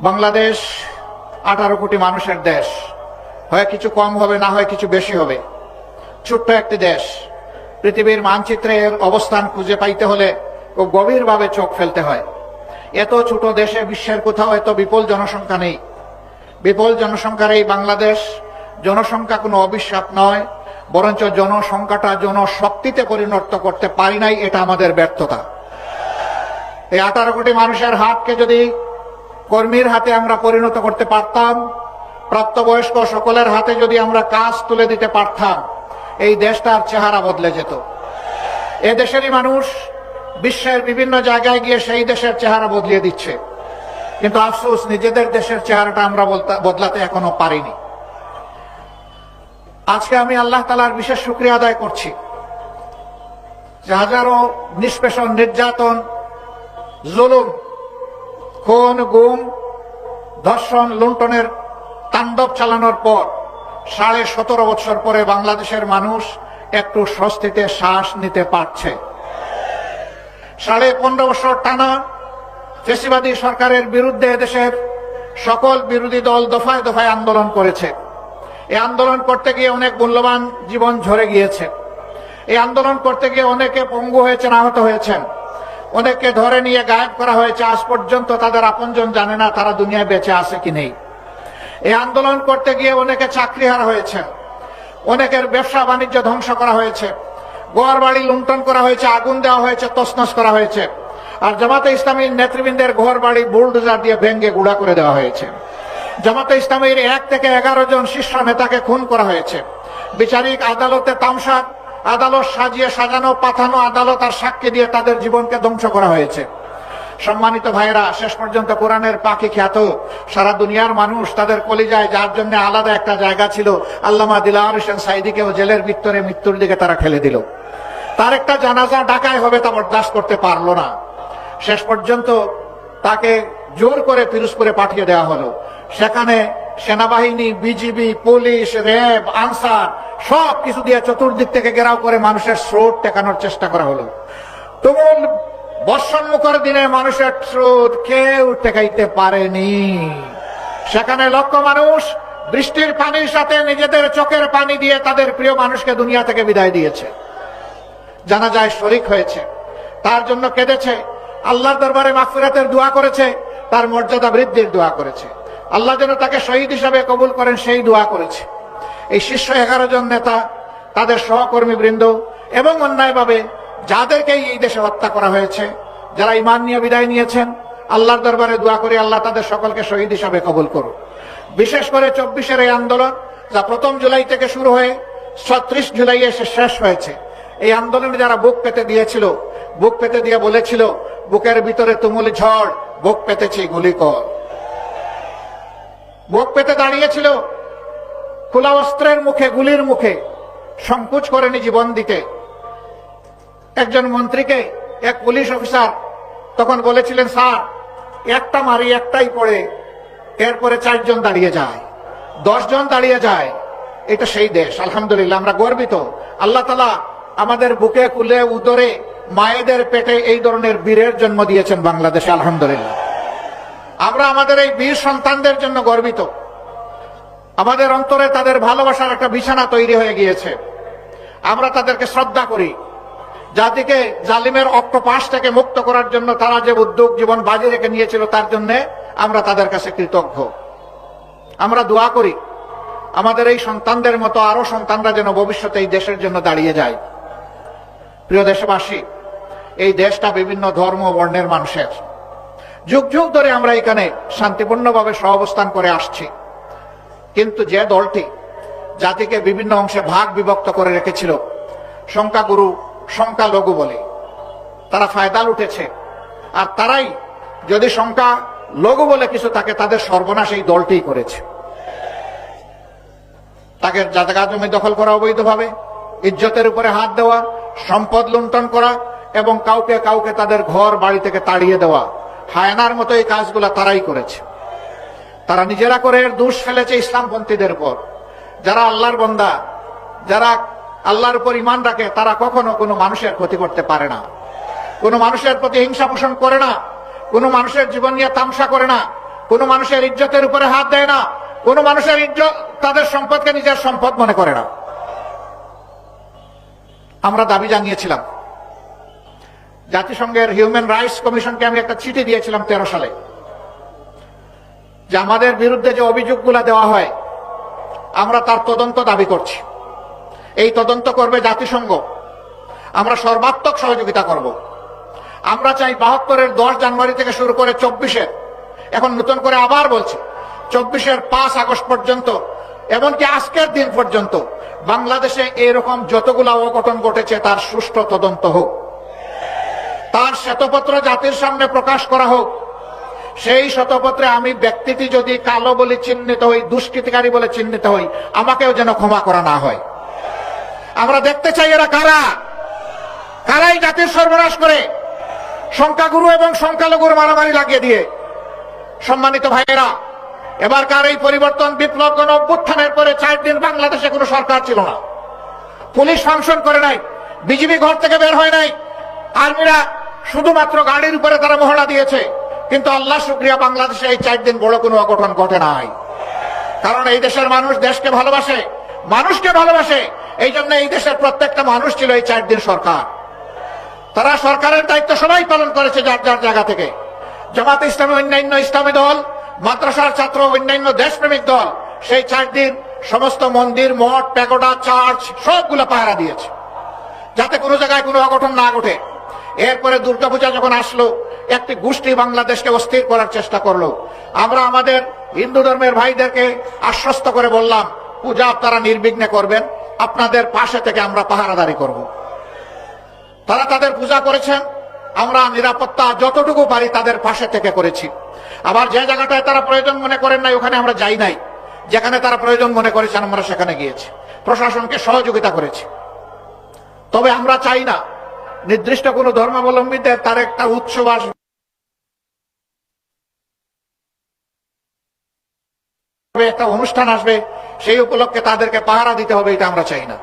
বাংলাদেশ আঠারো কোটি মানুষের দেশ। হয় কিছু কম হবে, না হয় কিছু বেশি হবে। ছোট্ট একটি দেশ। পৃথিবীর মানচিত্রে এর অবস্থান খুঁজে পাইতে হলে খুব গভীরভাবে চোখ ফেলতে হয়। এত ছোট দেশে বিশ্বের কোথাও এত বিপুল জনসংখ্যা নেই। বিপুল জনসংখ্যার এই বাংলাদেশ জনসংখ্যা কোনো অবিশ্বাস নয়, বরঞ্চ জনসংখ্যাটা জনশক্তিতে পরিণত করতে পারি নাই, এটা আমাদের ব্যর্থতা। এই আঠারো কোটি মানুষের হাতকে যদি কর্মীর হাতে আমরা পরিণত করতে পারতাম। প্রাপ্তবয়স্ক সকলের হাতে যদি আমরা কাজ তুলে দিতে পারতাম, এই দেশটার চেহারা বদলে যেত। এ দেশেরই মানুষ বিশ্বের বিভিন্ন জায়গায় গিয়ে সেই দেশের চেহারা বদলিয়ে দিচ্ছে। কিন্তু আফসোস, নিজেদের দেশের চেহারাটা আমরা বদলাতে এখনও পারিনি। আজকে আমি আল্লাহ তালার বিশেষ শুক্রিয়া আদায় করছি। যে হাজারো নিষ্পেষণ, নির্যাতন, জুলুম খুন, গুম, ধর্ষণ, লুণ্ঠনের তাণ্ডব চালানোর পর সাড়ে সতেরো বছর পরে বাংলাদেশের মানুষ একটু স্বস্তিতে শ্বাস নিতে পারছে। সাড়ে পনেরো বছর টানা ফেসিবাদী সরকারের বিরুদ্ধে দেশের সকল বিরোধী দল দফায় দফায় আন্দোলন করেছে। এই আন্দোলন করতে গিয়ে অনেক মূল্যবান জীবন ঝরে গিয়েছে। এই আন্দোলন করতে গিয়ে অনেকে পঙ্গু হয়েছেন, আহত হয়েছেন। অনেককে ধরে নিয়ে গায়েব করা হয়েছে, আজ পর্যন্ত তাদের আপনজন জানে না তারা দুনিয়ায় বেঁচে আছে কি নেই। এই আন্দোলন করতে গিয়ে অনেকে চাকরি চাকরিহারা হয়েছে, অনেকের ব্যবসা বাণিজ্য ধ্বংস করা হয়েছে গোয়ার বাড়ি লুণ্ঠন করা হয়েছে, আগুন দেওয়া হয়েছে তসনস করা হয়েছে, আর জামাতে ইসলামীর নেতৃবৃন্দের ঘর বাড়ি বুলডোজার দিয়ে ভেঙ্গে গুড়া করে দেওয়া হয়েছে। জামাতে ইসলামীর এক থেকে এগারো জন শীর্ষ নেতাকে খুন করা হয়েছে। বিচারিক আদালতে তামসা আদালত সাজিয়ে সাজানো, পাঠানো আদালত আর সাক্ষী দিয়ে তাদের জীবনকে ধ্বংস করা হয়েছে। সম্মানিত ভাইরা শেষ পর্যন্ত কোরআনের পাখি খ্যাত সারা দুনিয়ার মানুষ তাদের কলিজায় যার জন্য আলাদা একটা জায়গা ছিল, আল্লামা দিলার হোসেন সাইদিকেও জেলের ভিতরে মৃত্যুর দিকে তারা খেলে দিল। তার একটা জানাজা ঢাকায় হবে তা বরদাস্ত করতে পারল না। শেষ পর্যন্ত তাকে জোর করে পিরোজপুরে পাঠিয়ে দেওয়া হলো। সেখানে সেনাবাহিনী, বিজিবি, পুলিশ, র্যাব, আনসার সব কিছু দিয়ে চতুর্দিক থেকে ঘেরাও করে মানুষের স্রোত টেকানোর চেষ্টা করা হলো। তুমুল বর্ষণমুখর দিনে মানুষের স্রোত কেউ টেকাইতে পারেনি। সেখানে লক্ষ মানুষ বৃষ্টির পানির সাথে নিজেদের চোখের পানি দিয়ে তাদের প্রিয় মানুষকে দুনিয়া থেকে বিদায় দিয়েছে। জানা যায় শরিক হয়েছে। তার জন্য কেঁদেছে। আল্লাহর দরবারে মাফিরাতের দোয়া করেছে। তার মর্যাদা বৃদ্ধির দোয়া করেছে। আল্লাহ যেন তাকে শহীদ হিসাবে কবুল করেন, সেই দোয়া করেছে। এই শীর্ষ এগারো জন নেতা, তাদের সহকর্মী বৃন্দ এবং অন্যায়ভাবে যাদেরকে এই দেশে হত্যা করা হয়েছে, যারা ইমান নিয়ে বিদায় নিয়েছেন, আল্লাহর দরবারে দোয়া করে আল্লাহ তাদের সকলকে শহীদ হিসাবে কবুল করুন বিশেষ করে চব্বিশের এই আন্দোলন, যা প্রথম জুলাই থেকে শুরু হয়ে ছত্রিশ জুলাই এসে শেষ হয়েছে, এই আন্দোলনে যারা বুক পেতে দিয়েছিল, বুক পেতে দিয়ে বলেছিল, বুকের ভিতরে তুমুল ঝড়, বুক পেতেছি গুলি কর বুক পেতে দাঁড়িয়েছিল খোলা অস্ত্রের মুখে, গুলির মুখে সংকোচ করেনি জীবন দিতে। একজন মন্ত্রীকে, এক পুলিশ অফিসার তখন বলেছিলেন, স্যার, একটা মারি একটাই পড়ে, এরপরে চারজন দাঁড়িয়ে যায়। জন দাঁড়িয়ে যায়, এটা সেই দেশ, আলহামদুলিল্লাহ, আমরা গর্বিত। আল্লাহ তালা আমাদের বুকে, কুলে, উদরে মায়েদের পেটে এই ধরনের বীরের জন্ম দিয়েছেন বাংলাদেশে, আলহামদুলিল্লাহ। আমরা আমাদের এই বীর সন্তানদের জন্য গর্বিত। আমাদের অন্তরে তাদের ভালোবাসার একটা বিছানা তৈরি হয়ে গিয়েছে। আমরা তাদেরকে শ্রদ্ধা করি। জাতিকে জালিমের অক্টোপাস থেকে মুক্ত করার জন্য তারা যে উদ্যোগ, জীবন বাজি রেখে নিয়েছিল, তার জন্য আমরা তাদের কাছে কৃতজ্ঞ। আমরা দোয়া করি, আমাদের এই সন্তানদের মতো আরও সন্তানরা যেন ভবিষ্যতে এই দেশের জন্য দাঁড়িয়ে যায়। প্রিয় দেশবাসী, এই দেশটা বিভিন্ন ধর্ম বর্ণের মানুষের। যুগ যুগ ধরে আমরা এখানে শান্তিপূর্ণভাবে সহাবস্থান করে আসছি। কিন্তু যে দলটি জাতিকে বিভিন্ন অংশে ভাগ বিভক্ত করে রেখেছিল, সংখ্যাগুরু, সংখ্যালঘু বলে, তারা ফায়দাল উঠেছে। আর তারাই যদি সংখ্যা লঘু বলে কিছু তাকে তাদের সর্বনাশ এই দলটি করেছে। তাকে জায়গা জমি দখল করা অবৈধভাবে, ইজ্জতের উপরে হাত দেওয়া, সম্পদ লুণ্ঠন করা এবং কাউকে কাউকে তাদের ঘর বাড়ি থেকে তাড়িয়ে দেওয়া, হায়নার মতো এই কাজগুলো তারাই করেছে। তারা নিজেরা করে দোষ ফেলেছে ইসলামপন্থীদের উপর। যারা আল্লাহর বন্দা, যারা আল্লাহর উপর ইমান রাখে, তারা কখনো কোনো মানুষের ক্ষতি করতে পারে না। কোনো মানুষের প্রতি হিংসা পোষণ করে না। কোনো মানুষের জীবন নিয়ে তামসা করে না। কোনো মানুষের ইজ্জতের উপরে হাত দেয় না। কোনো মানুষের ইজ্জত তাদের সম্পদকে নিজের সম্পদ মনে করে না। আমরা দাবি জানিয়েছিলাম। জাতিসংঘের হিউম্যান রাইটস কমিশনকে আমি একটা চিঠি দিয়েছিলাম তেরো সালে। যে আমাদের বিরুদ্ধে যে অভিযোগগুলো দেওয়া হয়, আমরা তার তদন্ত দাবি করছি। এই তদন্ত করবে জাতিসংঘ। আমরা সর্বাত্মক সহযোগিতা করব। আমরা চাই বাহাত্তরের দশ জানুয়ারি থেকে শুরু করে চব্বিশের, এখন নতুন করে আবার বলছি, চব্বিশের পাঁচ আগস্ট পর্যন্ত, এমনকি আজকের দিন পর্যন্ত বাংলাদেশে এরকম যতগুলো অঘটন ঘটেছে, তার সুষ্ঠু তদন্ত হোক। তার শ্বেতপত্র জাতির সামনে প্রকাশ করা হোক। সেই শতপত্রে আমি ব্যক্তিটি যদি কালো বলে চিহ্নিত হই, দুষ্কৃতিকারী বলে চিহ্নিত হই, আমাকেও যেন ক্ষমা করা না হয়। আমরা দেখতে চাই এরা কারা? কারাই জাতির সর্বনাশ করে? সংখ্যাগুরু এবং সংখ্যালঘুর মারামারি লাগিয়ে দিয়ে। সম্মানিত ভাইয়েরা, এবারকার এই পরিবর্তন বিপ্লব গণ অভ্যুত্থানের পরে চার দিন বাংলাদেশে কোনো সরকার ছিল না। পুলিশ ফাংশন করে নাই, বিজিবি ঘর থেকে বের হয় নাই। আর্মিরা শুধুমাত্র গাড়ির উপরে তারা মহড়া দিয়েছে। কিন্তু আল্লাহ শুক্রিয়া, বাংলাদেশে এই চার দিন বড় কোনো অঘটন ঘটে নাই। কারণ এই দেশের মানুষ দেশকে ভালোবাসে, মানুষকে ভালোবাসে, এই জন্য এই দেশের প্রত্যেকটা মানুষ ছিল এই চার দিন সরকার। তারা সরকারের দায়িত্ব সবাই পালন করেছে যার যার জায়গা থেকে। জামাত ইসলামী, অন্যান্য ইসলামী দল, মাদ্রাসার ছাত্র, অন্যান্য দেশপ্রেমিক দল, সেই চার দিন সমস্ত মন্দির, মঠ, প্যাগোডা, চার্চ সবগুলো পাহারা দিয়েছে। যাতে কোনো জায়গায় কোনো অঘটন না ঘটে। এরপরে দুর্গাপূজা যখন আসলো, একটি গোষ্ঠী বাংলাদেশকে অস্থির করার চেষ্টা করল। আমরা আমাদের হিন্দু ধর্মের ভাইদেরকে আশ্বস্ত করে বললাম, পূজা আপনারা নির্বিঘ্নে করবেন, আপনাদের পাশে থেকে আমরা পাহারাদারি করব। তারা তাদের পূজা করেছেন, আমরা নিরাপত্তা যতটুকু পারি তাদের পাশে থেকে করেছি। আবার যে জায়গাটায় তারা প্রয়োজন মনে করেন নাই, ওখানে আমরা যাই নাই। যেখানে তারা প্রয়োজন মনে করেছেন, আমরা সেখানে গিয়েছি। প্রশাসনকে সহযোগিতা করেছি। তবে আমরা চাই না নির্দিষ্ট কোনো ধর্মাবলম্বীদের তার একটা উৎসব আসবে। একটা অনুষ্ঠান আসবে, সেই উপলক্ষে তাদেরকে পাহারা দিতে হবে, এটা আমরা চাই না।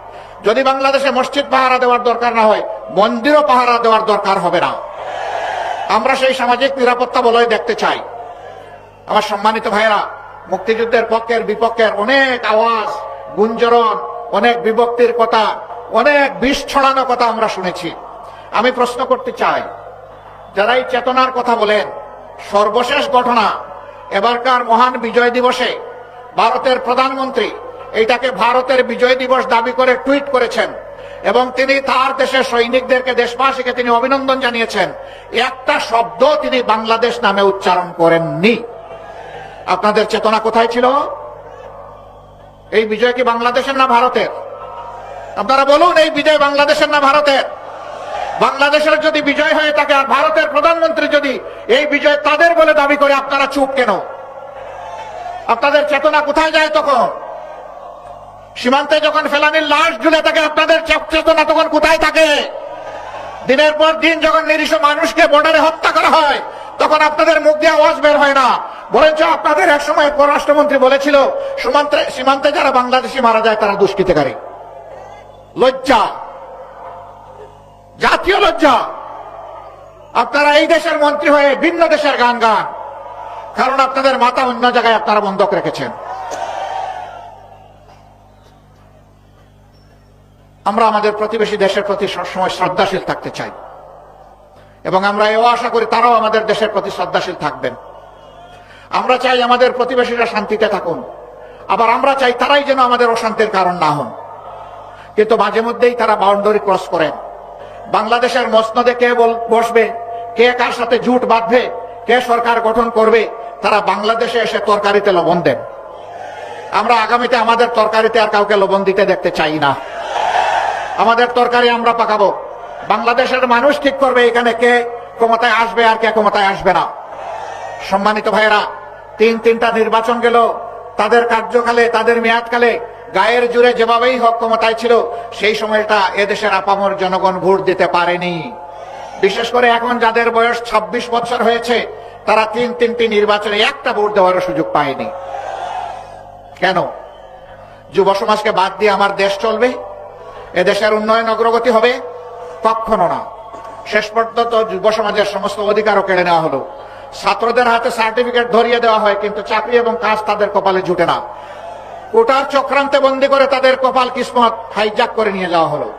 যদি বাংলাদেশে মসজিদ পাহারা দেওয়ার দরকার না হয়, মন্দিরও পাহারা দেওয়ার দরকার হবে না। আমরা সেই সামাজিক নিরাপত্তা বলয় দেখতে চাই। আমার সম্মানিত ভাইয়েরা, মুক্তিযুদ্ধের পক্ষের বিপক্ষের অনেক আওয়াজ, গুঞ্জরণ, অনেক বিভক্তির কথা, অনেক বিষ ছড়ানো কথা আমরা শুনেছি। আমি প্রশ্ন করতে চাই। যারা এই চেতনার কথা বলেন, সর্বশেষ ঘটনা এবারকার মহান বিজয় দিবসে ভারতের প্রধানমন্ত্রী এইটাকে ভারতের বিজয় দিবস দাবি করে টুইট করেছেন এবং তিনি তার দেশের সৈনিকদেরকে, দেশবাসীকে তিনি অভিনন্দন জানিয়েছেন। একটা শব্দ তিনি বাংলাদেশ নামে উচ্চারণ করেননি। আপনাদের চেতনা কোথায় ছিল? এই বিজয় কি বাংলাদেশের না ভারতের? আপনারা বলুন, এই বিজয় বাংলাদেশের না ভারতের? বাংলাদেশের যদি বিজয় হয়ে থাকে আর ভারতের প্রধানমন্ত্রী যদি এই বিজয় তাদের বলে দাবি করে, আপনারা চুপ কেন? আপনাদের চেতনা কোথায় যায় তখন? সীমান্তে যখন ফেলানির লাশ ঝুলে থাকে, আপনাদের চেতনা তখন কোথায় থাকে? দিনের পর দিন যখন নিরীহ মানুষকে বর্ডারে হত্যা করা হয়, তখন আপনাদের মুখ দিয়ে আওয়াজ বের হয় না। বরঞ্চ আপনাদের এক সময় পররাষ্ট্রমন্ত্রী বলেছিল, সীমান্তে সীমান্তে যারা বাংলাদেশি মারা যায়, তারা দুষ্কৃতিকারী। লজ্জা। জাতীয় লজ্জা। আপনারা এই দেশের মন্ত্রী হয়ে ভিন্ন দেশের গান গান। কারণ আপনাদের মাথা অন্য জায়গায় আপনারা বন্ধক রেখেছেন। আমরা আমাদের প্রতিবেশী দেশের প্রতি সবসময় শ্রদ্ধাশীল থাকতে চাই। এবং আমরা এও আশা করি তারাও আমাদের দেশের প্রতি শ্রদ্ধাশীল থাকবেন। আমরা চাই আমাদের প্রতিবেশীরা শান্তিতে থাকুন। আবার আমরা চাই তারাই যেন আমাদের অশান্তির কারণ না হন। কিন্তু মাঝে মধ্যেই তারা বাউন্ডারি ক্রস করেন। বাংলাদেশের মসনদে কে বসবে? কে কার সাথে জুট বাঁধবে? কে সরকার গঠন করবে? তারা বাংলাদেশে এসে তরকারিতে লবণ দেন। আমরা আগামীতে আমাদের তরকারিতে আর কাউকে লবণ দিতে দেখতে চাই না। আমাদের তরকারি আমরা পাকাবো। বাংলাদেশের মানুষ ঠিক করবে এখানে কে ক্ষমতায় আসবে আর কে ক্ষমতায় আসবে না। সম্মানিত ভাইয়েরা, তিন তিনটা নির্বাচন গেল। তাদের কার্যকালে, তাদের মেয়াদকালে গায়ের জুড়ে যেভাবেই হক ক্ষমতায় ছিল, সেই সময়টা এদেশের আপামর জনগণ ভোট দিতে পারেনি। বিশেষ করে এখন যাদের বয়স ২৬ বছর হয়েছে, তারা তিন তিনটি নির্বাচনে একটা ভোট দেওয়ার সুযোগ পায়নি। কেন? যুব সমাজকে বাদ দিয়ে আমার দেশ চলবে? এদেশের উন্নয়ন অগ্রগতি হবে? কখনো না। শেষ পর্যন্ত যুব সমাজের সমস্ত অধিকারও কেড়ে নেওয়া হলো। ছাত্রদের হাতে সার্টিফিকেট ধরিয়ে দেওয়া হয়, কিন্তু চাকরি এবং কাজ তাদের কপালে জুটে না। কোটার চক্রান্তে বন্দি করে তাদের কপাল কিসমত হাইজাক করে নিয়ে যাওয়া হলো।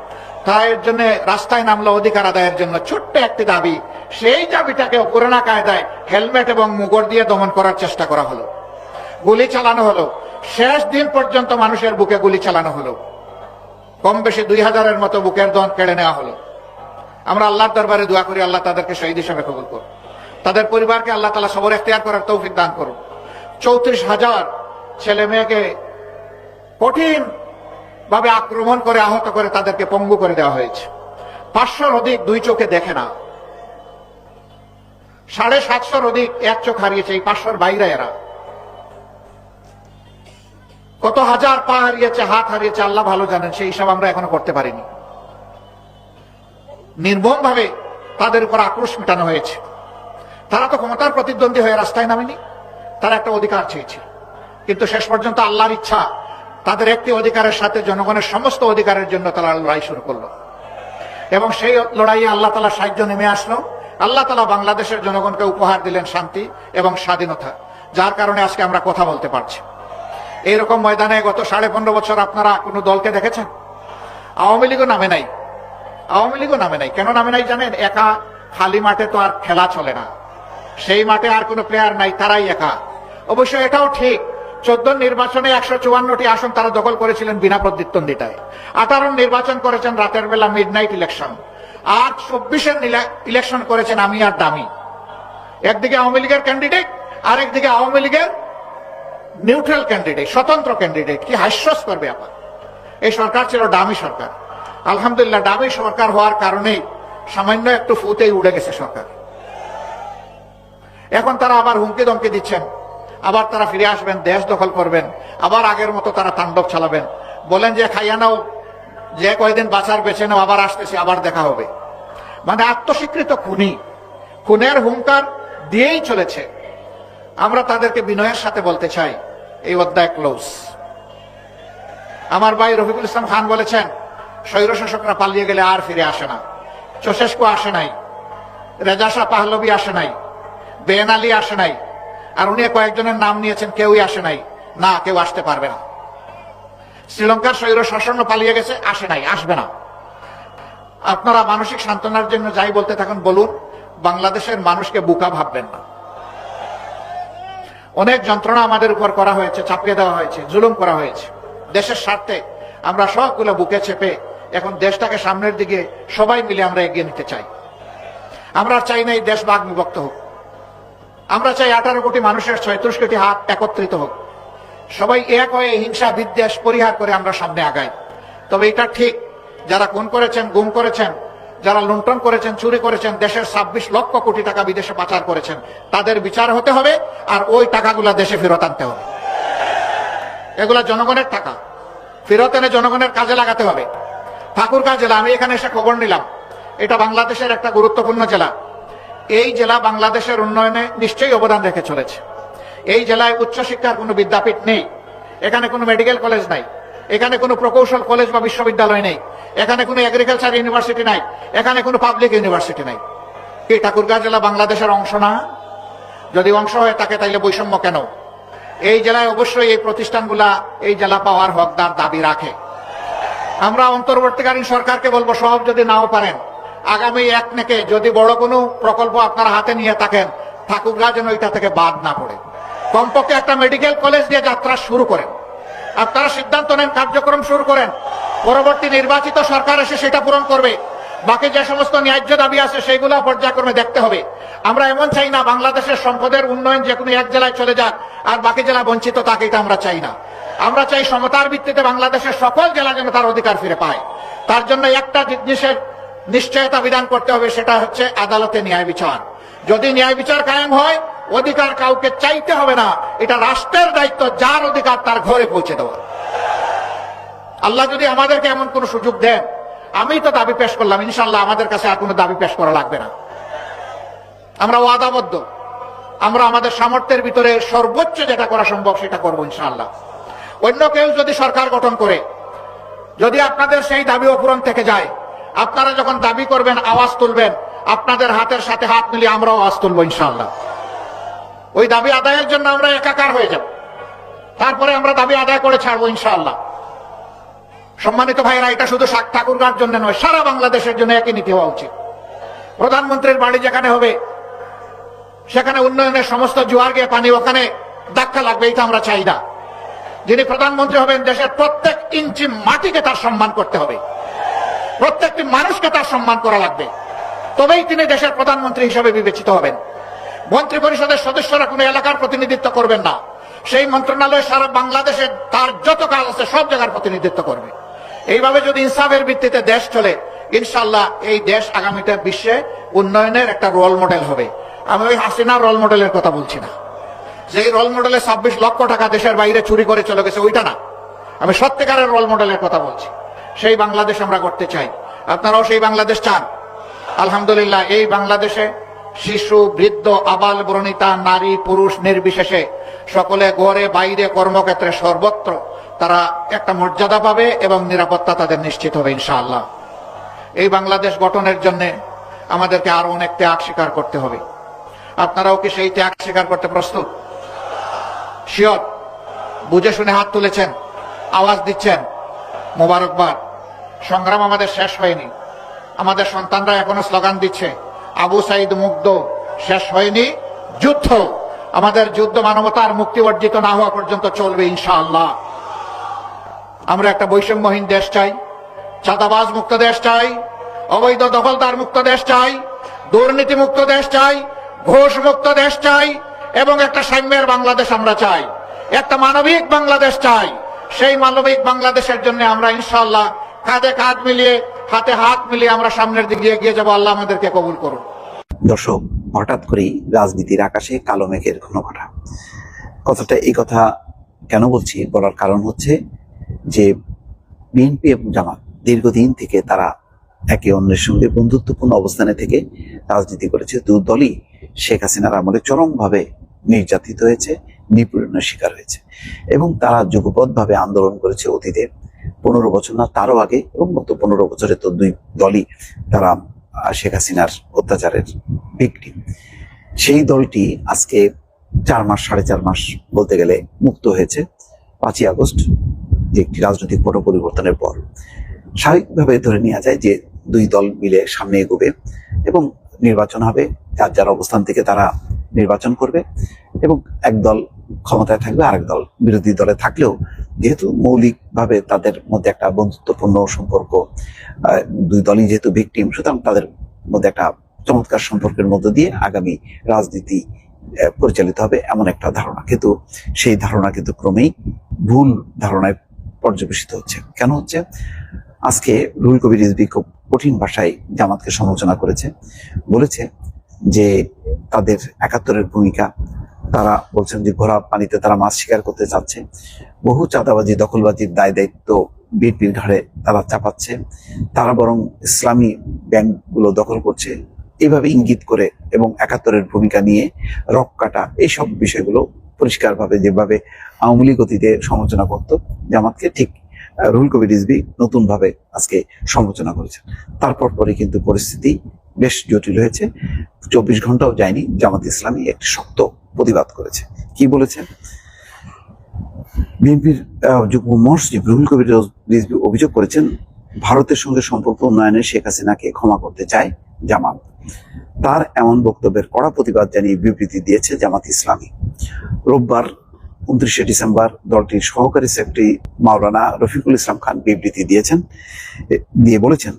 তারা জন্য রাস্তায় নামলো অধিকার আদায়ের জন্য ছোট্ট একটি দাবি। সেই দাবিটাকে পুরোনা কায়দায় হেলমেট এবং মুগর দিয়ে দমন করার চেষ্টা করা হলো। গুলি চালানো হলো। শেষ দিন পর্যন্ত মানুষের বুকে গুলি চালানো হলো। কম বেশি দুই হাজারের মতো বুকের দন কেড়ে নেওয়া হলো। আমরা আল্লাহর দরবারে দোয়া করি, আল্লাহ তাদেরকে শহীদ হিসাবে কবুল করুন তাদের পরিবারকে আল্লাহ তালা সবর এখতিয়ার করার তৌফিক দান করুন চৌত্রিশ হাজার ছেলে মেয়েকে কঠিন ভাবে আক্রমণ করে, আহত করে তাদেরকে পঙ্গু করে দেওয়া হয়েছে। পাঁচশোর অধিক দুই চোখে দেখে না। সাড়ে সাতশোর অধিক এক চোখ হারিয়েছে এই পাঁচশোর বাইরে এরা। কত হাজার পা হারিয়েছে, হাত হারিয়েছে, আল্লাহ ভালো জানেন, সেই হিসাব আমরা এখনও করতে পারিনি। নির্মম ভাবে তাদের উপর আক্রোশ মেটানো হয়েছে। তারা তো ক্ষমতার প্রতিদ্বন্দ্বী হয়ে রাস্তায় নামেনি, তারা একটা অধিকার চেয়েছে কিন্তু শেষ পর্যন্ত আল্লাহর ইচ্ছা তাদের একটি অধিকারের সাথে জনগণের সমস্ত অধিকারের জন্য তারা লড়াই শুরু করল। এবং সেই লড়াইয়ে আল্লাহ তালা সাহায্য নেমে আসলো। আল্লাহ তালা বাংলাদেশের জনগণকে উপহার দিলেন শান্তি এবং স্বাধীনতা, যার কারণে আজকে আমরা কথা বলতে পারছি। এইরকম ময়দানে গত সাড়ে পনেরো বছর আপনারা কোনো দলকে দেখেছেন? আওয়ামী লীগও নামে নাই। আওয়ামী লীগও নামে নাই। কেন নামে নাই জানেন? একা খালি মাঠে তো আর খেলা চলে না। সেই মাঠে আর কোনো প্লেয়ার নাই, তারাই একা। অবশ্য এটাও ঠিক চোদ্দ নির্বাচনে একশো চুয়ান্নটি আসন তারা দখল করেছিলেন বিনা প্রতিদ্বন্দ্বিতায়। আঠারো নির্বাচন করেছেন রাতের বেলা মিড নাইট ইলেকশন আর চব্বিশের ইলেকশন করেছেন আমি আর দামি। একদিকে আওয়ামী লীগের ক্যান্ডিডেট আর একদিকে আওয়ামী লীগের নিউট্রাল ক্যান্ডিডেট স্বতন্ত্র ক্যান্ডিডেট কি হাস্যস্কর ব্যাপার। এই সরকার ছিল ডামি সরকার। আলহামদুলিল্লাহ ডামি সরকার হওয়ার কারণেই সামান্য একটু ফুতেই উড়ে গেছে সরকার। এখন তারা আবার হুমকি দমকি দিচ্ছেন। আবার তারা ফিরে আসবেন, দেশ দখল করবেন, আবার আগের মতো তারা তাণ্ডব চালাবেন। বলেন যে, খাইয়া নাও, যে কয়দিন বাঁচার বেছে নাও, আবার আসতেছে, আবার দেখা হবে। মানে আত্মস্বীকৃত খুনি, খুনের হুঙ্কার দিয়েই চলেছে। আমরা তাদেরকে বিনয়ের সাথে বলতে চাই, এই অধ্যায় ক্লোজ। আমার ভাই রফিকুল ইসলাম খান বলেছেন স্বৈর শাসকরা পালিয়ে গেলে আর ফিরে আসে না। চোশেস্কো আসে নাই রেজাশা পাহলবি আসে নাই বেন আলী আসে নাই আর উনি কয়েকজনের নাম নিয়েছেন, কেউই আসে নাই। না, কেউ আসতে পারবে না। শ্রীলঙ্কার স্বৈর শাসন পালিয়ে গেছে, আসে নাই, আসবে না। আপনারা মানসিক সান্ত্বনার জন্য যাই বলতে থাকুন, বলুন, বাংলাদেশের মানুষকে বুকা ভাববেন না। অনেক যন্ত্রণা আমাদের উপর করা হয়েছে, চাপিয়ে দেওয়া হয়েছে, জুলুম করা হয়েছে। দেশের স্বার্থে আমরা সবগুলো বুকে চেপে এখন দেশটাকে সামনের দিকে সবাই মিলে আমরা এগিয়ে নিতে চাই। আমরা চাই না এই দেশ বাঘ বিভক্ত হোক। আমরা চাই আঠারো কোটি মানুষের ছয়ত্রিশ কোটি হাত একত্রিত হোক। সবাই এক হয়ে হিংসা, বিদ্বেষ পরিহার করে আমরা সামনে আগাই। তবে এটা ঠিক, যারা খুন করেছেন, গুম করেছেন, যারা লুণ্ঠন করেছেন, চুরি করেছেন, দেশের ছাব্বিশ লক্ষ কোটি টাকা বিদেশে পাচার করেছেন, তাদের বিচার হতে হবে আর ওই টাকাগুলা দেশে ফেরত আনতে হবে। এগুলা জনগণের টাকা। ফেরত এনে জনগণের কাজে লাগাতে হবে। ঠাকুরগাঁ জেলা, আমি এখানে এসে খবর নিলাম। এটা বাংলাদেশের একটা গুরুত্বপূর্ণ জেলা। এই জেলা বাংলাদেশের উন্নয়নে নিশ্চয়ই অবদান রেখে চলেছে। এই জেলায় উচ্চশিক্ষার কোনো বিদ্যাপীঠ নেই। এখানে কোনো মেডিকেল কলেজ নাই। এখানে কোনো প্রকৌশল কলেজ বা বিশ্ববিদ্যালয় নেই। এখানে কোনো এগ্রিকালচার ইউনিভার্সিটি নাই। এখানে কোনো পাবলিক ইউনিভার্সিটি নাই। এই ঠাকুরগাঁ জেলা বাংলাদেশের অংশ না? যদি অংশ হয়ে থাকে তাইলে বৈষম্য কেন? এই জেলায় অবশ্যই এই প্রতিষ্ঠানগুলা এই জেলা পাওয়ার হকদার দাবি রাখে। আমরা অন্তর্বর্তীকালীন সরকারকে বলব, সব যদি নাও পারেন আগামী এক নেকে যদি বড় কোনো প্রকল্প আপনারা হাতে নিয়ে থাকেন ঠাকুরগাঁ যেন এটা থেকে বাদ না পড়ে। কমপক্ষে একটা মেডিকেল কলেজ দিয়ে যাত্রা শুরু করেন। আপনারা সিদ্ধান্ত নেন, কার্যক্রম শুরু করেন। পরবর্তী নির্বাচিত সরকার এসে সেটা পূরণ করবে। বাকি যে সমস্ত ন্যায্য দাবি আছে, সেগুলো পর্যায়ক্রমে দেখতে হবে। আমরা এমন চাই না, বাংলাদেশের সম্পদের উন্নয়ন যে কোনো এক জেলায় চলে যাক, আর বাকি জেলা বঞ্চিত তাকে আমরা চাই না। আমরা চাই সমতার ভিত্তিতে বাংলাদেশের সকল জেলা যেন তার অধিকার ফিরে পায়। তার জন্য একটা জিনিসের নিশ্চয়তা বিধান করতে হবে, সেটা হচ্ছে আদালতে ন্যায় বিচার। যদি ন্যায় বিচার কায়েম হয়, অধিকার কাউকে চাইতে হবে না। এটা রাষ্ট্রের দায়িত্ব, যার অধিকার তার ঘরে পৌঁছে দেওয়া। আল্লাহ যদি আমাদেরকে এমন কোন সুযোগ দেন, আমি তো দাবি পেশ করলাম ইনশাল্লাহ আমাদের কাছে আর কোনো দাবি পেশ করা লাগবে না। আমরা ওয়াদাবদ্ধ। আমরা আমাদের সামর্থ্যের ভিতরে সর্বোচ্চ যেটা করা সম্ভব, সেটা করব ইনশাল্লাহ অন্য কেউ যদি সরকার গঠন করে, যদি আপনাদের সেই দাবি অপূরণ থেকে যায় আপনারা যখন দাবি করবেন, আওয়াজ তুলবেন, আপনাদের হাতের সাথে হাত মিলিয়ে আমরাও আওয়াজ তুলবো ইনশাল্লাহ ওই দাবি আদায়ের জন্য আমরা একাকার হয়ে যাব। তারপরে আমরা দাবি আদায় করে ছাড়বো ইনশাল্লাহ সম্মানিত ভাইরা এটা শুধু শাক ঠাকুরগার জন্য নয়, সারা বাংলাদেশের জন্য একই নীতি হওয়া উচিত। প্রধানমন্ত্রীর বাড়ি যেখানে হবে, সেখানে উন্নয়নের সমস্ত জোয়ার গিয়ে পানি ওখানে ধাক্কা লাগবে এটা আমরা চাই না। যিনি প্রধানমন্ত্রী হবেন, দেশের প্রত্যেক ইঞ্চি মাটিকে তার সম্মান করতে হবে। প্রত্যেকটি মানুষকে তার সম্মান করা লাগবে। তবেই তিনি দেশের প্রধানমন্ত্রী হিসেবে বিবেচিত হবেন। মন্ত্রী পরিষদের সদস্যরা কোনো এলাকার প্রতিনিধিত্ব করবেন না। সেই মন্ত্রণালয় সারা বাংলাদেশে তার যত কাজ আছে, সব জায়গার প্রতিনিধিত্ব করবে। এইভাবে যদি ইনসাফের ভিত্তিতে দেশ চলে ইনশাল্লাহ এই দেশ আগামীতে বিশ্বে উন্নয়নের একটা রোল মডেল হবে। আমি ওই হাসিনার রোল মডেলের কথা বলছি না। যেই রোল মডেলে ছাব্বিশ লক্ষ টাকা দেশের বাইরে চুরি করে চলে গেছে, ওইটা না। আমি সত্যিকারের রোল মডেলের কথা বলছি। সেই বাংলাদেশ আমরা করতে চাই। আপনারাও সেই বাংলাদেশ চান। আলহামদুলিল্লাহ, এই বাংলাদেশে শিশু, বৃদ্ধ, আবাল ব্রণিতা, নারী, পুরুষ নির্বিশেষে সকলে ঘরে, বাইরে কর্মক্ষেত্রে সর্বত্র তারা একটা মর্যাদা পাবে এবং নিরাপত্তা তাদের নিশ্চিত হবে, ইনশাআল্লাহ। এই বাংলাদেশ গঠনের জন্য আমাদেরকে আরও অনেক ত্যাগ স্বীকার করতে হবে। আপনারাও কি সেই ত্যাগ স্বীকার করতে প্রস্তুত? শিওর? বুঝে শুনে হাত তুলেছেন? আওয়াজ দিচ্ছেন? মোবারকবাদ। সংগ্রাম আমাদের শেষ হয়নি। আমাদের সন্তানরা এখনও স্লোগান দিচ্ছে, আবু সাইদ মুগ্ধ, শেষ হয়নি যুদ্ধ। আমাদের যুদ্ধ মানবতার মুক্তি অর্জিত না হওয়া পর্যন্ত চলবে ইনশাআল্লাহ। আমরা একটা বৈষম্যহীন দেশ চাই, চাঁদাবাজ মুক্ত দেশ চাই, অবৈধ দখলদার মুক্ত দেশ চাই দুর্নীতি মুক্ত দেশ চাই ঘোষ মুক্ত দেশ চাই, এবং একটা সাম্যের বাংলাদেশ আমরা চাই, একটা মানবিক বাংলাদেশ চাই। সেই মানবিক বাংলাদেশের জন্য আমরা ইনশাআল্লাহ কাঁধে কাঁধ মিলিয়ে, হাতে হাত মিলিয়ে আমরা সামনের দিকে এগিয়ে যাব। আল্লাহ আমাদেরকে কবুল করুন। দর্শক, হঠাৎ করেই রাজনীতির আকাশে কালো মেঘের ঘন ঘটা কথাটা, এই কথা কেন বলছি? বলার কারণ হচ্ছে যে বিএনপি এবং জামাত দীর্ঘদিন থেকে তারা একে অন্যের সঙ্গে বন্ধুত্বপূর্ণ অবস্থানে থেকে রাজনীতি করেছে। দু দলই শেখ হাসিনার আমলে চরমভাবে নির্যাতিত হয়েছে। নিপীড়নের শিকার হয়েছে। এবং তারা যুগপৎভাবে আন্দোলন করেছে অতীতে। পনেরো বছর না, তারও আগে এবং গত পনেরো বছরে তো দুই দলই তারা শেখ হাসিনার অত্যাচারের ভিকটিম সেই দলটি আজকে চার মাস, সাড়ে চার মাস বলতে গেলে মুক্ত হয়েছে। পাঁচই আগস্ট যে একটি রাজনৈতিক পট পরিবর্তনের পর। স্বাভাবিকভাবে ধরে নেওয়া যায় যে দুই দল মিলে সামনে এগোবে এবং নির্বাচন হবে। যার যার অবস্থান থেকে তারা নির্বাচন করবে এবং এক দল ক্ষমতায় থাকবে, আরেক দল, বিরোধী দলে থাকলেও যেহেতু মৌলিকভাবে তাদের মধ্যে একটা বন্ধুত্বপূর্ণ সম্পর্ক দুই দলই যেহেতু ভিকটিম সুতরাং তাদের মধ্যে একটা চমৎকার সম্পর্কের মধ্য দিয়ে আগামী রাজনীতি পরিচালিত হবে এমন একটা ধারণা। কিন্তু সেই ধারণা কিন্তু ক্রমেই ভুল ধারণায় পর্যবেসিত হচ্ছে। কেন হচ্ছে? আজকে রুহুল কবির রিজভী খুব কঠিন ভাষায় জামাতকে সমালোচনা করেছে। বলেছে যে তাদের একাত্তরের ভূমিকা তারা বলছেন যে ঘোড়া পানিতে তারা মাছ শিকার করতে চাচ্ছে বহু চাঁদাবাজি, দখলবাজির দায় দায়িত্ব বিএনপির ঘাড়ে তারা চাপাচ্ছে। তারা বরং ইসলামী ব্যাংকগুলো দখল করছে। এইভাবে ইঙ্গিত করে এবং একাত্তরের ভূমিকা নিয়ে রক কাটা এইসব বিষয়গুলো পরিষ্কারভাবে যেভাবে আওয়ামী লীগ অতীতে সমালোচনা করত, জামাতকে ঠিক রুহুল কবির রিজভী নতুন ভাবে আজকে সমালোচনা করেছেন। তারপর পরে কিন্তু পরিস্থিতি বেশ জটিল হয়েছে। চব্বিশ ঘন্টাও যায়নি। জামাত ইসলামী একটি শক্ত প্রতিবাদ করেছে। কি বলেছে বিএনপির যুগ্ম মহাসচিব রুহুল কবির রিজভী অভিযোগ করেছেন, ভারতের সঙ্গে সম্পর্ক উন্নয়নে শেখ হাসিনাকে ক্ষমা করতে চায় জামাত। তার এমন বক্তব্যের কড়া প্রতিবাদ জানিয়ে বিবৃতি দিয়েছে জামাত ইসলামী। রোববার উনত্রিশে ডিসেম্বর দলটির সহকারী সেক্রেটারি মাওলানা রফিকুল ইসলাম খান বিবৃতি দিয়েছেন। দিয়ে বলেছেন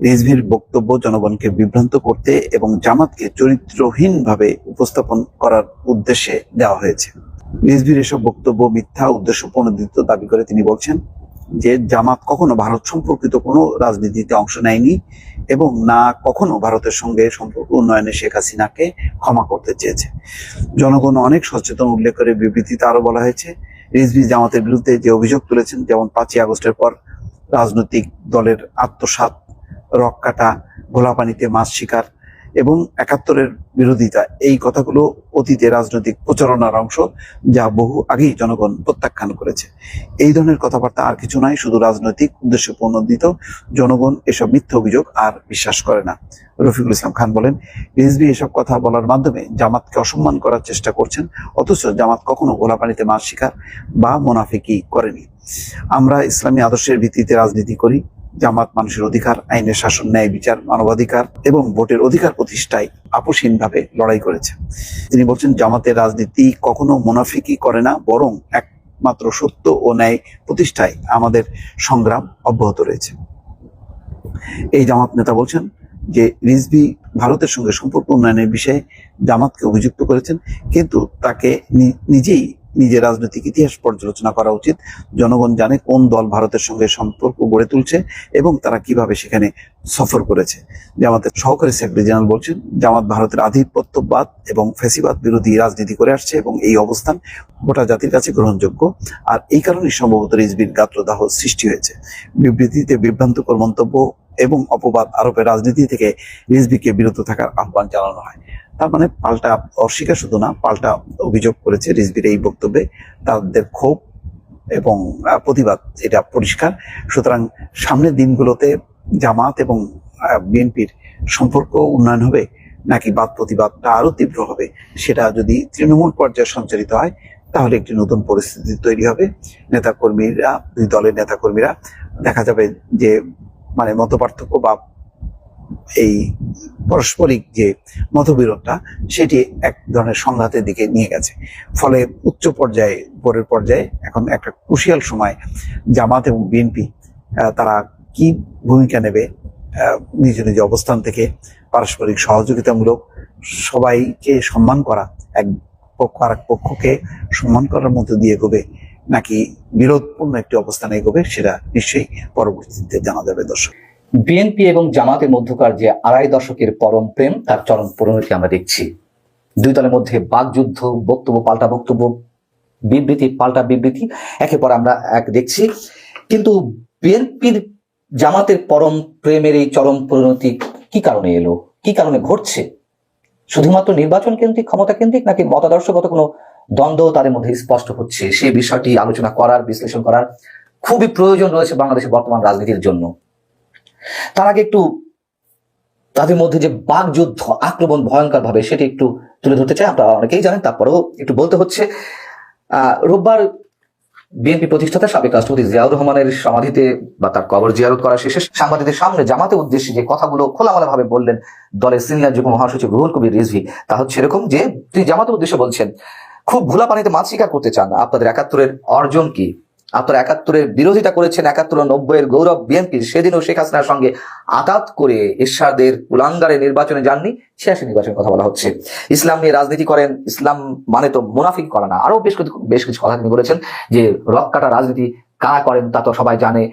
রিজভির বক্তব্য জনগণকে বিভ্রান্ত করতে এবং জামাতকে চরিত্রহীনভাবে উপস্থাপন করার উদ্দেশ্যে দেওয়া হয়েছে। রিজভির এসব বক্তব্য, মিথ্যা উদ্দেশ্য প্রণোদিত দাবি করে তিনি বলছেন যে, জামাত কখনো ভারত সম্পর্কিত কোনো রাজনীতিতে অংশ নেয়নি এবং না কখনো ভারতের সঙ্গে সম্পর্ক উন্নয়নে শেখ হাসিনাকে ক্ষমা করতে চেয়েছে। জনগণ অনেক সচেতন উল্লেখ করে বিবৃতিতে আরও বলা হয়েছে রিজভি জামাতের বিরুদ্ধে যে অভিযোগ তুলেছেন, যেমন পাঁচই আগস্টের পর রাজনৈতিক দলের আত্মসাৎ রক কাটা ঘোলা পানিতে মাছ শিকার এবং একাত্তরের বিরোধিতা, এই কথাগুলো অতীতে রাজনৈতিক প্রচারণার অংশ যা বহু আগেই জনগণ প্রত্যাখ্যান করেছে। এই ধরনের কথাবার্তা আর কিছু নয় শুধু রাজনৈতিক উদ্দেশ্যে প্রণোদিত, জনগণ এসব মিথ্যা অভিযোগ আর বিশ্বাস করে না। রফিকুল ইসলাম খান বলেন, রিজভি এসব কথা বলার মাধ্যমে জামাতকে অসম্মান করার চেষ্টা করছেন, অথচ জামাত কখনো গোলাপানিতে মাছ শিকার বা মোনাফিকি করেনি। আমরা ইসলামী আদর্শের ভিত্তিতে রাজনীতি করি জামাত মানুষের অধিকার, আইনের শাসন, ন্যায় বিচার, মানবাধিকার এবং ভোটের অধিকার প্রতিষ্ঠায় আপোষহীনভাবে লড়াই করেছে। তিনি বলছেন, জামাতের রাজনীতি কখনো মুনাফিকি করে না, বরং একমাত্র সত্য ও ন্যায় প্রতিষ্ঠায় আমাদের সংগ্রাম অব্যাহত রয়েছে। এই জামাত নেতা বলছেন যে, রিজভি ভারতের সঙ্গে সম্পর্ক উন্নয়নের বিষয়ে জামাতকে অভিযুক্ত করেছেন, কিন্তু তাকে নিজেই নিজের রাজনৈতিক ইতিহাস পর্যালোচনা করা উচিত। জনগণ জানে কোন দল ভারতের সঙ্গে সম্পর্ক গড়ে তুলছে এবং তারা কীভাবে সেখানে সফর করেছে। জামাতের সহকারী সেক্রেটারি জেনারেল বলছেন, জামাত ভারতের আধিপত্যবাদ এবং ফেসিবাদ বিরোধী রাজনীতি করে আসছে এবং এই অবস্থান গোটা জাতির কাছে গ্রহণযোগ্য। আর এই কারণেই সম্ভবত রিজবির গাত্রদাহ সৃষ্টি হয়েছে। বিবৃতিতে বিভ্রান্তকর মন্তব্য এবং অপবাদ আরোপের রাজনীতি থেকে রিজবিকে বিরত থাকার আহ্বান জানানো হয়। তার মানে পাল্টা অস্বীকার শুধু না, পাল্টা অভিযোগ করেছে রিজবির এই বক্তব্যে। তাদের ক্ষোভ এবং প্রতিবাদ এটা পরিষ্কার। সুতরাং সামনের দিনগুলোতে জামাত এবং বিএনপির সম্পর্ক উন্নয়ন হবে নাকি বাদ প্রতিবাদটা আরও তীব্র হবে, সেটা যদি তৃণমূল পর্যায়ে সঞ্চালিত হয়, তাহলে একটি নতুন পরিস্থিতি তৈরি হবে। নেতাকর্মীরা, দুই দলের নেতাকর্মীরা, দেখা যাবে যে মানে মত পার্থক্য বা এই পারস্পরিক যে মতবিরোধটা, সেটি এক ধরনের সংঘাতের দিকে নিয়ে গেছে। ফলে উচ্চ পর্যায়ে পরের পর্যায়ে এখন একটা ক্রুশিয়াল সময় জামাত এবং বিএনপি তারা কি ভূমিকা নেবে নিজ নিজ অবস্থান থেকে পারস্পরিক সহযোগিতামূলক সবাইকে সম্মান করা, এক পক্ষ আর এক পক্ষকে সম্মান করার মধ্যে দিয়ে এগোবে, নাকি বিরোধপূর্ণ একটি অবস্থানে এগোবে, সেটা নিশ্চয়ই পরবর্তীতে জানা যাবে দর্শক। বিএনপি এবং জামাতের মধ্যকার যে আড়াই দশকের পরম প্রেম, তার চরম পরিণতি আমরা দেখছি। দুই দলের মধ্যে বাকযুদ্ধ বক্তব্য, পাল্টা বক্তব্য, বিবৃতি, পাল্টা বিবৃতি একে পর আমরা এক দেখছি। কিন্তু বিএনপির জামাতের পরম প্রেমের এই চরম পরিণতি কি কারণে এলো? কি কারণে ঘটছে? শুধুমাত্র নির্বাচন কেন্দ্রিক, ক্ষমতা কেন্দ্রিক, নাকি মতাদর্শগত কোনো দ্বন্দ্ব তাদের মধ্যে স্পষ্ট হচ্ছে? সেই বিষয়টি আলোচনা করার, বিশ্লেষণ করার খুবই প্রয়োজন রয়েছে বাংলাদেশের বর্তমান রাজনীতির জন্য। তার আগে একটু তাদের মধ্যে যে বাকযুদ্ধ আক্রমণ ভয়ঙ্কর ভাবে সেটি একটু তুলে ধরতে চাই। আপনারা অনেকেই জানেন, তারপরেও একটু বলতে হচ্ছে। রোববার বিএনপি প্রতিষ্ঠাতা সাবেক রাষ্ট্রপতি জিয়াউর রহমানের সমাধিতে বা তার কবর জিয়ারত করা শেষে সাংবাদিকদের সামনে জামাতের উদ্দেশ্যে যে কথাগুলো খোলামেলা ভাবে বললেন দলের সিনিয়র যুগ্ম মহাসচিব রুহুল কবির রিজভি, তা হচ্ছে এরকম যে তিনি জামাতের উদ্দেশ্যে বলছেন, খুব ভোলা পানিতে মাছ শিকার করতে চান, আপনাদের একাত্তরের অর্জন কি? আপনারা একাত্তরের বিরোধিতা করেছেন একাত্তর নব্বইয়ের গৌরব বিএনপির সেদিনও শেখ হাসিনার সঙ্গে আঘাত করে এরশাদের কুলাঙ্গারে নির্বাচনে যাননি ছিয়াশি নির্বাচনের কথা বলা হচ্ছে। ইসলাম নিয়ে রাজনীতি করেন ইসলাম মানে তো মুনাফিক করা না। আরও বেশ কিছু বেশ কিছু কথা তিনি বলেছেন যে রক কাটা রাজনীতি কারা করেন তা তো সবাই জানে।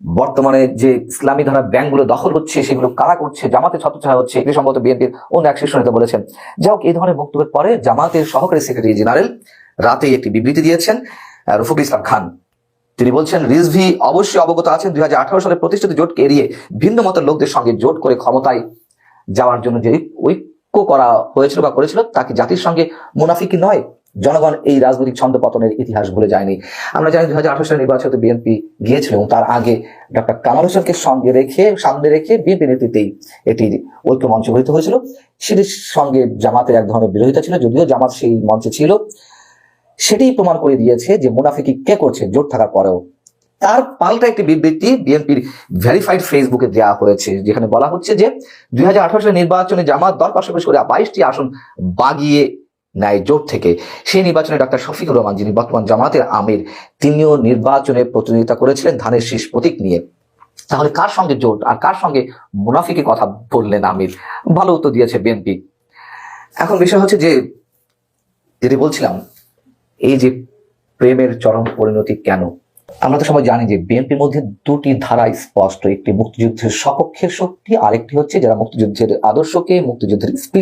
বর্তমানে যে ইসলামী ধারা ব্যাংকগুলো দখল হচ্ছে সেগুলো কারা করছে জামাতে ছত্রছায়া হচ্ছে এটি সম্ভবত বিএনপির অন্য এক শীর্ষ নেতা বলেছেন। যাই হোক এই ধরনের বক্তব্যের পরে জামাতের সহকারী সেক্রেটারি জেনারেল রাতে একটি বিবৃতি দিয়েছেন আহ, রফিকুল ইসলাম খান। তিনি বলছেন, রিজভি অবশ্যই অবগত আছেন, দুই হাজার আঠারো সালে প্রতিষ্ঠিত জোটকে এড়িয়ে ভিন্ন মতের লোকদের সঙ্গে জোট করে ক্ষমতায় যাওয়ার জন্য যে ঐক্য করা হয়েছিল বা করেছিল তাকে জাতির সঙ্গে মুনাফিকি নয়? জনগণ এই রাজনৈতিক ছন্দ পতনের ইতিহাস ভুলে যায়নি। আমরা জানি দুই সালে নির্বাচনে বিএনপি গিয়েছিল এবং তার আগে ডক্টর কামাল হোসেনকে সঙ্গে রেখে, সামনে রেখে বিএনপি নেতৃত্বেই এটি ঐক্য মঞ্চ গঠিত হয়েছিল। সেটির সঙ্গে জামাতের এক ধরনের বিরোধিতা ছিল, যদিও জামাত সেই মঞ্চে ছিল। সেটি প্রমাণ করে দিয়েছে যে মুনাফিকি কে করছে, জোট থাকার পরেও। তার পাল্টা একটি বিবৃতি বিএনপির ভেরিফাইড ফেসবুকে দেওয়া হয়েছে, যেখানে বলা হচ্ছে যে দুই সালের নির্বাচনে জামাত দল পাশাপাশি করে বাইশটি আসন বাগিয়ে নেয় জোট থেকে। সেই নির্বাচনে ডাক্তার শফিকুর রহমান, যিনি বর্তমান জামাতের আমির, তিনিও নির্বাচনে প্রতিনিধিত্ব করেছিলেন ধানের শীষ প্রতীক নিয়ে। তাহলে কার সঙ্গে জোট আর কার সঙ্গে মুনাফিকে কথা বললেন আমির? ভালো উত্তর দিয়েছে বিএনপি। এখন বিষয় হচ্ছে যে, যেটি বলছিলাম এই যে প্রেমের চরম পরিণতি কেন? আমরা তো সবাই জানি যে বিএনপির মধ্যে দুটি ধারা স্পষ্ট, একটি মুক্তিযুদ্ধের সপক্ষের শক্তি, আরেকটি হচ্ছে যারা মুক্তিযুদ্ধের আদর্শকে, মুক্তিযুদ্ধের স্পিরিট